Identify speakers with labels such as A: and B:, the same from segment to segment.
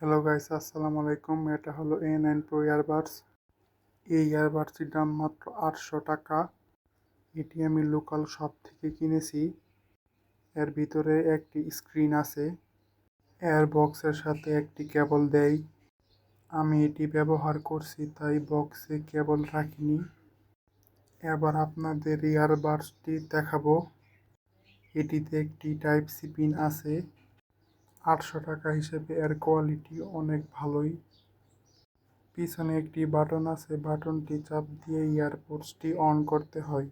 A: Hello guys আসসালামু আলাইকুম। এটা হলো এ নাইন প্রো ইয়ারবাডস এই ইয়ারবাডসটির দাম মাত্র আটশো টাকা। এটি আমি লোকাল শপ থেকে কিনেছি। এর ভিতরে একটি স্ক্রিন আছে। এয়ার বক্সের সাথে একটি কেবল দেয়। আমি এটি ব্যবহার করছি, তাই বক্সে কেবল রাখিনি। এবার আপনাদের ইয়ারবাডসটি দেখাবো। এটিতে একটি টাইপ সি পিন আছে। আটশো টাকা হিসেবে এর কোয়ালিটি অনেক ভালোই। পিছনে একটি বাটন আছে বাটনটি চাপ দিয়ে ইয়ারপোর্টসটি অন করতে হয়।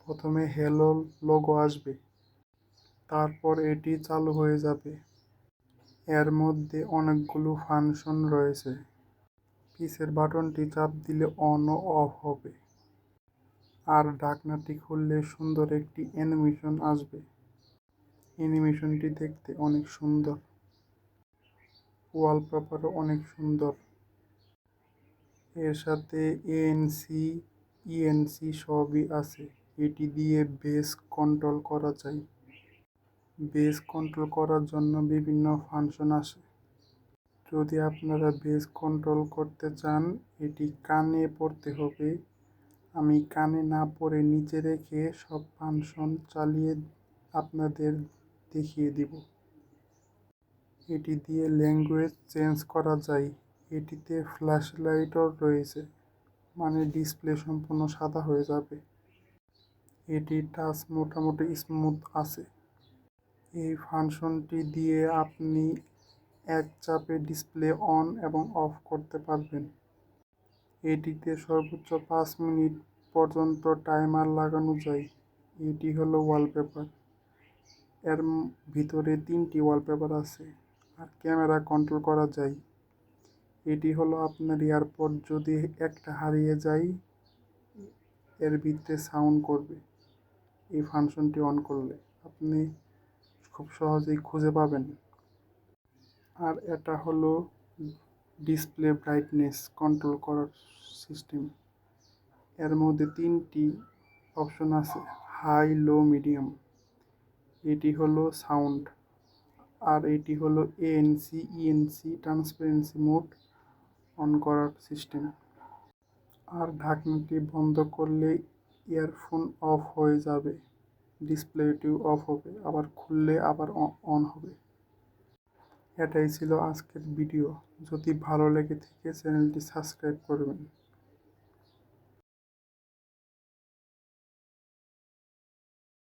A: প্রথমে হ্যালো লোগো আসবে, তারপর এটি চালু হয়ে যাবে। এর মধ্যে অনেকগুলো ফাংশন রয়েছে। পিসের বাটনটি চাপ দিলে অন ও অফ হবে। আর ঢাকনাটি খুললে সুন্দর একটি অ্যানিমেশন আসবে। অ্যানিমেশনটি দেখতে অনেক সুন্দর। ওয়ালপেপারও অনেক সুন্দর। এর সাথে এএনসি ইএনসি সবই আছে। এটি দিয়ে বেস কন্ট্রোল করা যায়। বেস কন্ট্রোল করার জন্য বিভিন্ন ফাংশন আসে। যদি আপনারা বেস কন্ট্রোল করতে চান, এটি কানে পড়তে হবে। আমি কানে না পড়ে নিচে রেখে সব ফাংশন চালিয়ে আপনাদের দেখিয়ে দিব। এটি দিয়ে ল্যাঙ্গুয়েজ চেঞ্জ করা যায়। এটিতে ফ্ল্যাশ লাইটও রয়েছে মানে ডিসপ্লে সম্পূর্ণ সাদা হয়ে যাবে। এটি টাচ মোটামুটি স্মুথ আছে। এই ফাংশনটি দিয়ে আপনি এক চাপে ডিসপ্লে অন এবং অফ করতে পারবেন। এটিতে সর্বোচ্চ পাঁচ মিনিট পর্যন্ত টাইমার লাগানো যায়। এটি হলো ওয়ালপেপার। এর ভিতরে তিনটি ওয়ালপেপার আছে। আর ক্যামেরা কন্ট্রোল করা যায়। এটি হলো আপনার এয়ারপড। যদি একটা হারিয়ে যায়, এর ভিতরে সাউন্ড করবে। এই ফাংশনটি অন করলে আপনি খুব সহজেই খুঁজে পাবেন। আর এটা হলো ডিসপ্লে ব্রাইটনেস কন্ট্রোল করার সিস্টেম। এর মধ্যে তিনটি অপশন আছে, হাই, লো, মিডিয়াম। এটি হলো সাউন্ড। আর এটি হলো ANC ENC transparency mode on করার সিস্টেম আর ঢাকনাটি বন্ধ করলে ইয়ারফোন অফ হয়ে যাবে ডিসপ্লেটিও অফ হবে, আবার খুললে আবার অন হবে। এটাই ছিল আজকের ভিডিও যদি ভালো লেগে থেকে চ্যানেলটি সাবস্ক্রাইব করবেন।